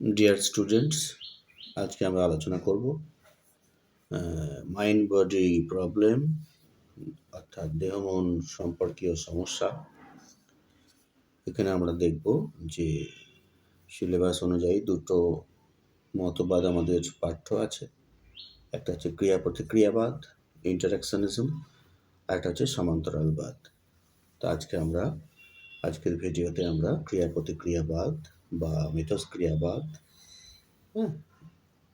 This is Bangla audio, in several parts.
ডিয়ার স্টুডেন্টস আজকে আমরা আলোচনা করব মাইন্ড বডি প্রবলেম অর্থাৎ দেহ মন সম্পর্কীয় সমস্যা। এখানে আমরা দেখব যে সিলেবাস অনুযায়ী দুটো মতবাদ আমাদের পাঠ্য আছে। একটা হচ্ছে ক্রিয়া প্রতিক্রিয়াবাদ ইন্টারাকশনিজম আর একটা হচ্ছে সমান্তরালবাদ। তো আজকে আমরা, আজকের ভিডিওতে আমরা ক্রিয়া প্রতিক্রিয়াবাদ বা মিথস্ক্রিয়াবাদ হ্যাঁ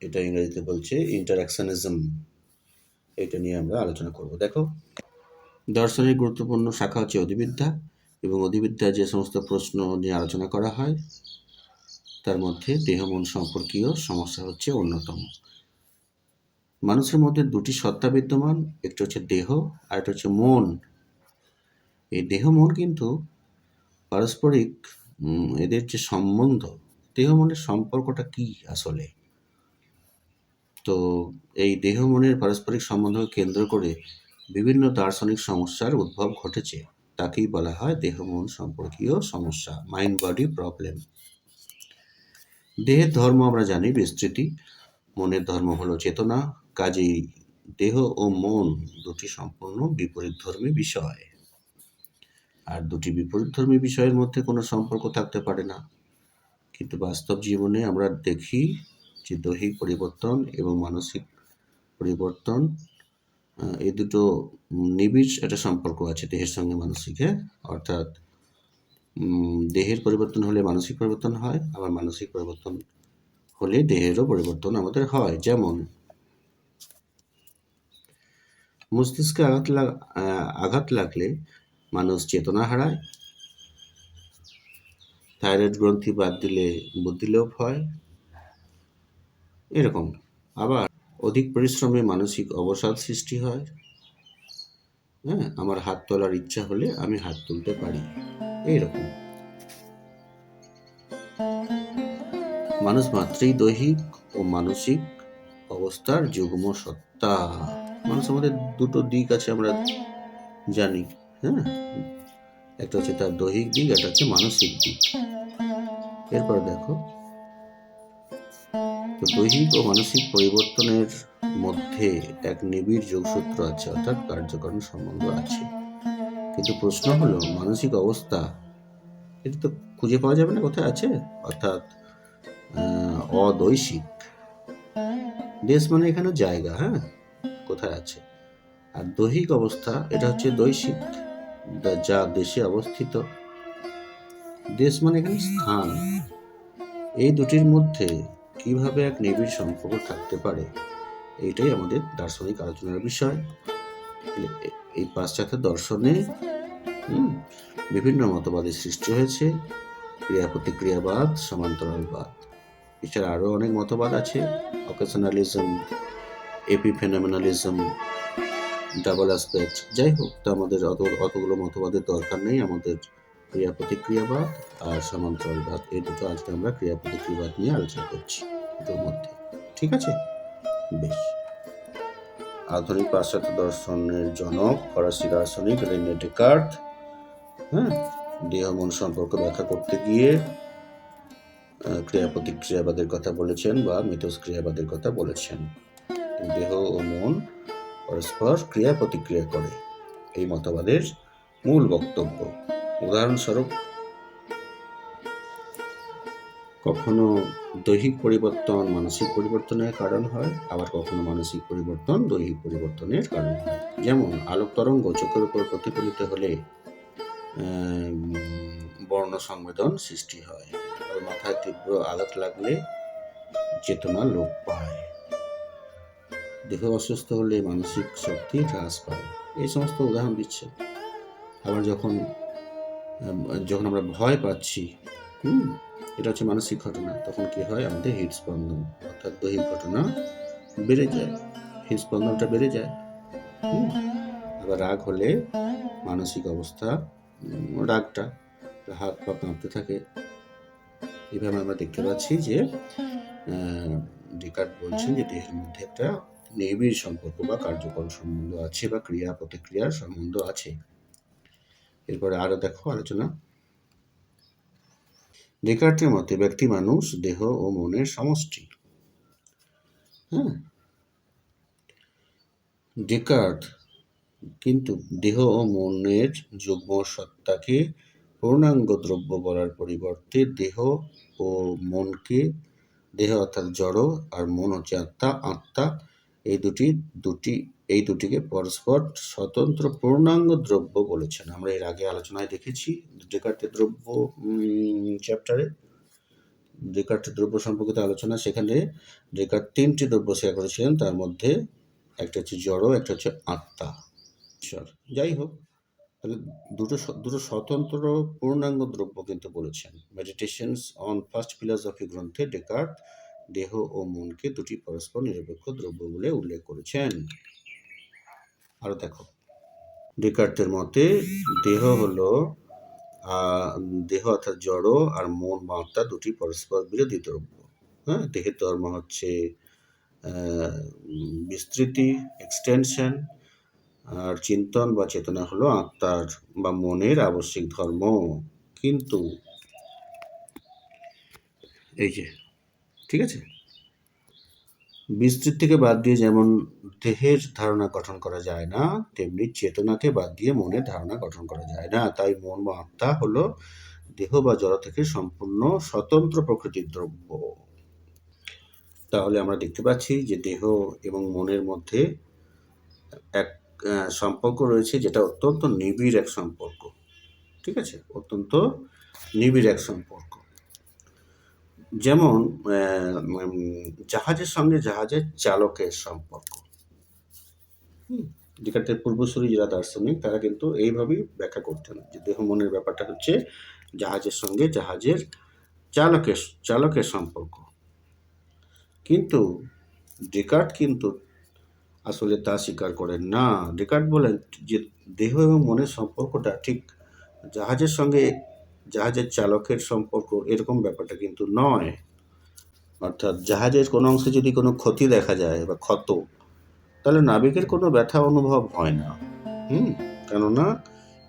এটা ইংরেজিতে বলছে ইন্টারাকশনিজম এটা নিয়ে আমরা আলোচনা করব। দেখো দর্শনের গুরুত্বপূর্ণ শাখা হচ্ছে অধিবিদ্যা এবং অধিবিদ্যা যে সমস্ত প্রশ্ন নিয়ে আলোচনা করা হয়, তার মধ্যে দেহ, মন সম্পর্কীয় সমস্যা হচ্ছে অন্যতম। মানুষের মধ্যে দুটি সত্তা বিদ্যমান, একটা হচ্ছে দেহ আর একটা হচ্ছে মন। এই দেহ, মন কিন্তু পারস্পরিক এদের যে সম্বন্ধ দেহ মনের সম্পর্কটা কি আসলে? তো এই দেহ মনের পারস্পরিক সম্বন্ধকে কেন্দ্র করে বিভিন্ন দার্শনিক সমস্যার উদ্ভব ঘটেছে। তাকেই বলা হয় দেহ মন সম্পর্কীয় সমস্যা মাইন্ড বডি প্রবলেম দেহের ধর্ম আমরা জানি বিস্তৃতি, মনের ধর্ম হলো চেতনা, কাজেই দেহ ও মন দুটি সম্পূর্ণ বিপরীত ধর্মী বিষয়। আর দুটি বিপরীতধর্মী বিষয়ের মধ্যে কোনো সম্পর্ক থাকতে পারে না। কিন্তু বাস্তব জীবনে আমরা দেখি যে দৈহিক পরিবর্তন এবং মানসিক পরিবর্তন এই দুটো নিবিড় একটা সম্পর্ক আছে দেহের সঙ্গে মানসিকের অর্থাৎ দেহের পরিবর্তন হলে মানসিক পরিবর্তন হয়, আবার মানসিক পরিবর্তন হলে দেহেরও পরিবর্তন আমাদের হয়। যেমন, মস্তিষ্কে আঘাত আঘাত লাগলে মানুষ চেতনা হারায়। থাইরয়েড গ্রন্থি বাদ দিলে বুদ্ধিলোপ হয়। এরকম। আবার অধিক পরিশ্রমে মানসিক অবসাদ সৃষ্টি হয়। হ্যাঁ আমার হাত তোলার ইচ্ছা হলে আমি হাত তুলতে পারি। এইরকম। মানুষ মাত্রই দৈহিক ও মানসিক অবস্থার যুগ্ম সত্তা। মানুষ আমাদের দুটো দিক আছে, আমরা জানি। হ্যাঁ একটা হচ্ছে তার দৈহিক দিক, একটা হচ্ছে মানসিক দিক। এরপর দেখো, তো দৈহিক ও মানসিক পরিবর্তনের মধ্যে এক নিবিড় যোগসূত্র আছে, অর্থাৎ কার্যকরণ সম্বন্ধ আছে। কিন্তু প্রশ্ন হলো, মানসিক অবস্থা, এটা তো খুঁজে পাওয়া যাবে না কোথায় আছে? অর্থাৎ অদৈশিক দেশ মানে এখানে জায়গা হ্যাঁ? কোথায় আছে? আর দৈহিক অবস্থা, এটা হচ্ছে দৈশিক যা- দেশে অবস্থিত। দেশ মানে এখানে স্থান। এই দুটির মধ্যে কীভাবে এক নিবিড় সম্পর্ক থাকতে পারে, এইটাই আমাদের দার্শনিক আলোচনার বিষয়। এই পাশ্চাত্য দর্শনে বিভিন্ন মতবাদের সৃষ্টি হয়েছে। ক্রিয়া প্রতিক্রিয়াবাদ, সমান্তরালবাদ। এছাড়া আরও অনেক মতবাদ আছে। অকেশনালিজম এপিফেনোমেনালিজম ডাবল অ্যাসপেক্ট যাই হোক, তা আমাদের অত অতগুলো মতবাদের দরকার নেই। আমাদের ক্রিয়া প্রতিক্রিয়াবাদ আর সমান্তরালবাদ এই দুটো আজকে আমরা ক্রিয়া প্রতিক্রিয়াবাদ নিয়ে আলোচনা করছি দুটোর মধ্যে। ঠিক আছে? বেশ। আধুনিক পাশ্চাত্য দর্শনের জনক, ফরাসি দার্শনিক রেনে ডেকার্ট হ্যাঁ দেহ মন সম্পর্ক ব্যাখ্যা করতে গিয়ে ক্রিয়া প্রতিক্রিয়াবাদের কথা বলেছেন বা মিথস্ক্রিয়াবাদের কথা বলেছেন। দেহ ও মন পরস্পর ক্রিয়া প্রতিক্রিয়া করে। এই মতবাদের মূল বক্তব্য। উদাহরণস্বরূপ, কখনো দৈহিক পরিবর্তন মানসিক পরিবর্তনের কারণ হয়, আবার কখনো মানসিক পরিবর্তন দৈহিক পরিবর্তনের কারণ হয়। যেমন, আলোক তরঙ্গ চোখের উপর প্রতিফলিত হলে বর্ণ সংবেদন সৃষ্টি হয় মাথায় তীব্র আঘাত লাগলে চেতনা লোপ পায়। দেহ অসুস্থ হলে মানসিক শক্তি হ্রাস পায়। এই সমস্ত উদাহরণ দিচ্ছে। আবার যখন যখন আমরা ভয় পাচ্ছি হুম এটা হচ্ছে মানসিক ঘটনা তখন কি হয়? আমাদের হৃদস্পন্দন অর্থাৎ দৈহিক ঘটনা বেড়ে যায়। হৃদস্পন্দনটা বেড়ে যায়। আবার রাগ হলে মানসিক অবস্থা রাগটা হাত পা কাঁপতে থাকে। এভাবে আমরা দেখতে পাচ্ছি যে আহ, বলছেন যে দেহের মধ্যে একটা নিবিড় সম্পর্ক বা কার্যকর সম্বন্ধ আছে বা ক্রিয়া প্রতিক্রিয়ার সম্বন্ধ আছে। এরপরে আরও দেখো আলোচনা। ডেকার্টের মতে ব্যক্তি, মানুষ, দেহ ও মনের সমষ্টি। হ্যাঁ? ডেকার্ট কিন্তু দেহ ও মনের যুগ্ম সত্তাকে পূর্ণাঙ্গ দ্রব্য বলার পরিবর্তে দেহ ও মনকে, দেহ অর্থাৎ জড় আর মন হচ্ছে আত্মা আত্মা এই দুটি দুটি, এই দুটিকে পরস্পর স্বতন্ত্র পূর্ণাঙ্গ দ্রব্য বলেছেন। আমরা এর আগে আলোচনায় দেখেছি ডেকার্টের দ্রব্য চ্যাপ্টারে ডেকার্টের দ্রব্য সম্পর্কিত আলোচনা, সেখানে ডেকার্ট তিনটি দ্রব্য শেয়ার করেছিলেন, তার মধ্যে একটা হচ্ছে জড়, একটা হচ্ছে আত্মা। যাই হোক, তাহলে দুটো দুটো স্বতন্ত্র পূর্ণাঙ্গ দ্রব্য কিন্তু বলেছেন। মেডিটেশনস অন ফার্স্ট ফিলসফি গ্রন্থে ডেকার্ট দেহ ও মনকে দুটি পরস্পর নিরপেক্ষ দ্রব্য বলে উল্লেখ করেছেন। আরও দেখো। ডেকার্টের মতে, দেহ হলো দেহ অর্থাৎ জড় আর মন বা আত্মা দুটি পরস্পর বিরোধী দ্রব্য। হ্যাঁ দেহের ধর্ম হচ্ছে বিস্তৃতি এক্সটেনশন আর চিন্তন বা চেতনা হলো আত্মার বা মনের আবশ্যিক ধর্ম। কিন্তু এই যে ঠিক আছে? বিস্তৃত থেকে বাদ দিয়ে যেমন দেহের ধারণা গঠন করা যায় না, তেমনি চেতনাকে বাদ দিয়ে মনের ধারণা গঠন করা যায় না। তাই মন বা আত্মা হলো দেহ বা জড় থেকে সম্পূর্ণ স্বতন্ত্র প্রকৃতির দ্রব্য। তাহলে আমরা দেখতে পাচ্ছি যে দেহ এবং মনের মধ্যে এক সম্পর্ক রয়েছে যেটা অত্যন্ত নিবিড় এক সম্পর্ক। ঠিক আছে? অত্যন্ত নিবিড় এক সম্পর্ক। যেমন জাহাজের সঙ্গে জাহাজের চালকের সম্পর্ক। ডেকার্টের পূর্বসূরি যারা দার্শনিক, তারা কিন্তু এইভাবেই ব্যাখ্যা করতেন যে দেহ মনের ব্যাপারটা হচ্ছে জাহাজের সঙ্গে জাহাজের চালকের চালকের সম্পর্ক। কিন্তু ডেকার্ট কিন্তু আসলে তা স্বীকার করেন না। ডেকার্ট বলেন যে দেহ এবং মনের সম্পর্কটা ঠিক জাহাজের সঙ্গে জাহাজের চালকের সম্পর্ক এরকম ব্যাপারটা কিন্তু নয়। অর্থাৎ জাহাজের কোনো অংশে যদি কোনো ক্ষতি দেখা যায় বা ক্ষত, তাহলে নাবিকের কোনো ব্যথা অনুভব হয় না। হুম? কেননা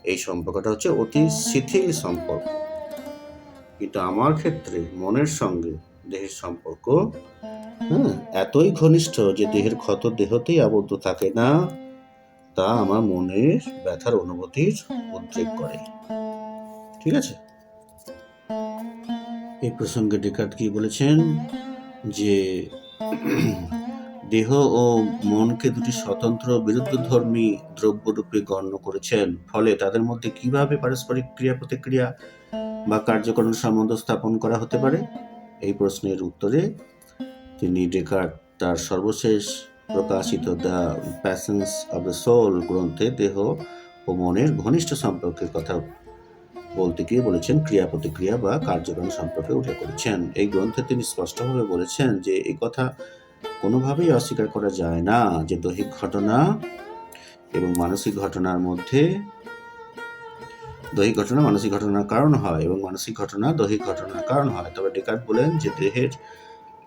এই সম্পর্কটা হচ্ছে অতি শিথিল সম্পর্ক। কিন্তু আমার ক্ষেত্রে মনের সঙ্গে দেহের সম্পর্ক হ্যাঁ এতই ঘনিষ্ঠ যে দেহের ক্ষত দেহতেই আবদ্ধ থাকে না, তা আমার মনের ব্যথার অনুভূতির উদ্রেক করে। ঠিক আছে? এই প্রসঙ্গে ডেকার্ট কি বলেছেন যে, দেহ ও মনকে দুটি স্বতন্ত্র বিরুদ্ধধর্মী দ্রব্যরূপে গণ্য করেছেন। ফলে তাদের মধ্যে কীভাবে পারস্পরিক ক্রিয়া প্রতিক্রিয়া বা কার্যকরণ সম্বন্ধ স্থাপন করা হতে পারে? এই প্রশ্নের উত্তরে তিনি ডেকার্ট তার সর্বশেষ প্রকাশিত the passions of the soul গ্রন্থে দেহ ও মনের ঘনিষ্ঠ সম্পর্কের কথা বলতে গিয়ে বলেছেন, ক্রিয়া প্রতিক্রিয়া বা কার্যক্রম সম্পর্কে উঠে করেছেন এই গ্রন্থে তিনি স্পষ্টভাবে বলেছেন যে এই কথা কোনোভাবেই অস্বীকার করা যায় না যে, দৈহিক ঘটনা এবং মানসিক ঘটনার মধ্যে দৈহিক ঘটনা মানসিক ঘটনার কারণ হয় এবং মানসিক ঘটনা দৈহিক ঘটনার কারণ হয়। তবে ডেকার্ট বলেন যে, দেহের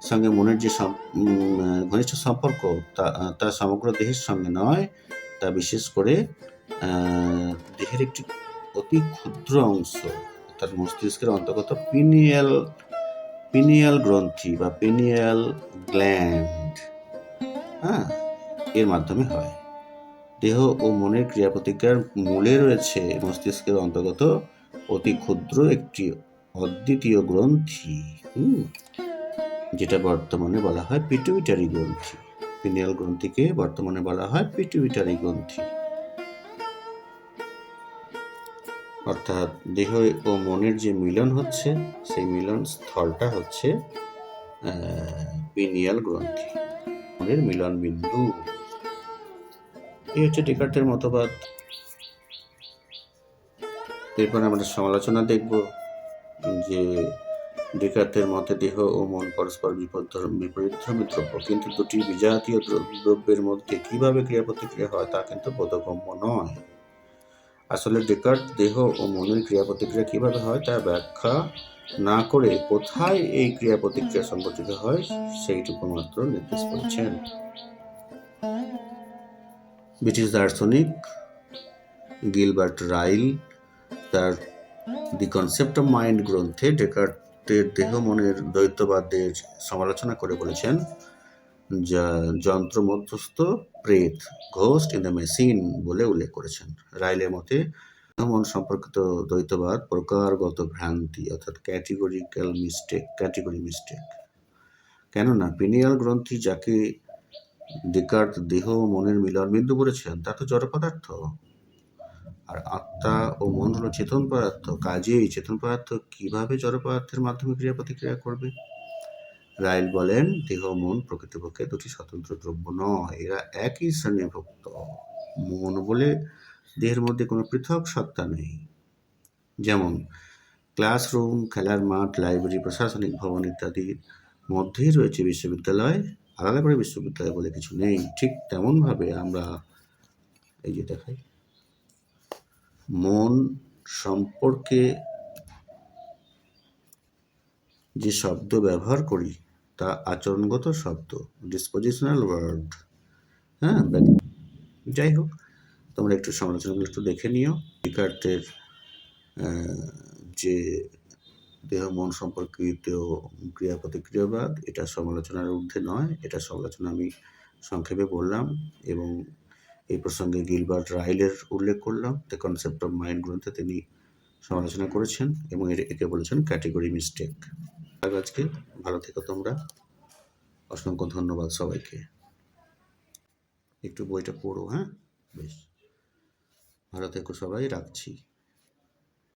সঙ্গে মনের যে ঘনিষ্ঠ সম্পর্ক তা তা সমগ্র দেহের সঙ্গে নয়, তা বিশেষ করে দেহের একটি অতি ক্ষুদ্র অংশ, অর্থাৎ মস্তিষ্কের অন্তর্গত পিনিয়াল পিনিয়াল গ্রন্থি বা পিনিয়াল গ্ল্যান্ড হ্যাঁ এর মাধ্যমে হয়। দেহ ও মনের ক্রিয়া প্রতিক্রিয়ার মূলে রয়েছে মস্তিষ্কের অন্তর্গত অতি ক্ষুদ্র একটি অদ্বিতীয় গ্রন্থি যেটা বর্তমানে বলা হয় পিটুইটারি গ্রন্থি। পিনিয়াল গ্রন্থিকে বর্তমানে বলা হয় পিটুইটারি গ্রন্থি। অর্থাৎ দেহ ও মনের যে মিলন হচ্ছে, সেই মিলন স্থলটা হচ্ছে পিনিয়াল গ্রন্থি। মনের মিলন বিন্দু। এই হচ্ছে ডেকার্টের মতবাদ। এরপর আমরা সমালোচনা দেখব যে ডেকার্টের মতে দেহ ও মন পরস্পর বিপদ- বিপরীতধর্মী দ্রব্য। কিন্তু দুটি বিজাতীয় দ্র- দ্রব্যের মধ্যে কীভাবে ক্রিয়া প্রতিক্রিয়া হয় তা কিন্তু বোধগম্য নয়। আসলে ডেকার্ট দেহ ও মনের ক্রিয়া প্রতিক্রিয়া কীভাবে হয় তা ব্যাখ্যা না করে কোথায় এই ক্রিয়া প্রতিক্রিয়া সংঘটিত হয় সেইটুকু মাত্র নির্দেশ করেছেন। ব্রিটিশ দার্শনিক গিলবার্ট রাইল তার দি কনসেপ্ট অফ মাইন্ড গ্রন্থে ডেকার্ট ডেকার্টের দেহ মনের দ্বৈতবাদের সমালোচনা করে বলেছেন যন্ত্র মধ্যস্থ প্রেত ঘোস্ট ইন দ্য মেশিন বলে উল্লেখ করেছেন। রাইলের মতে মন সম্পর্কিত দ্বৈতবাদ প্রকারগত ভ্রান্তি অর্থাৎ ক্যাটেগরিক্যাল মিস্টেক ক্যাটেগরি মিস্টেক কেননা পিনিয়াল গ্রন্থি যাকে ডেকার্ট দেহ ও মনের মিলন বিন্দু বলেছেন, তা তো জড় পদার্থ। আর আত্মা ও মন হলো চেতন পদার্থ, কাজেই চেতন পদার্থ কীভাবে জড় পদার্থের মাধ্যমে ক্রিয়া প্রতিক্রিয়া করবে? রাইল বলেন, দেহ, মন প্রকৃতপক্ষে দুটি স্বতন্ত্র দ্রব্য নয়, এরা একই শ্রেণীভুক্ত মন বলে দেহের মধ্যে কোনো পৃথক সত্তা নেই। যেমন, ক্লাসরুম, খেলার মাঠ, লাইব্রেরি, প্রশাসনিক ভবন ইত্যাদির মধ্যেই রয়েছে বিশ্ববিদ্যালয়। আলাদা করে বিশ্ববিদ্যালয় বলে কিছু নেই। ঠিক তেমনভাবে আমরা এই যে দেখাই, মন সম্পর্কে যে শব্দ ব্যবহার করি তা আচরণগত শব্দ ডিসপোজিশনাল ওয়ার্ড হ্যাঁ যাই হোক, তোমরা একটু সমালোচনাগুলো একটু দেখে নিও। ডিকার্টের যে দেহ, মন সম্পর্কিত ক্রিয়া প্রতিক্রিয়াবাদ এটা সমালোচনার ঊর্ধ্বে নয়। এটা সমালোচনা আমি সংক্ষেপে বললাম এবং এই প্রসঙ্গে গিলবার্ট রাইলের উল্লেখ করলাম। দ্য কনসেপ্ট অফ মাইন্ড গ্রন্থে তিনি সমালোচনা করেছেন এবং একে বলেছেন ক্যাটেগরি মিস্টেক আজকে ভালো থেকো তোমরা। অসংখ্য ধন্যবাদ সবাইকে। একটু বইটা পড়ো হ্যাঁ? বেশ। ভালো থেকো সবাই, রাখছি।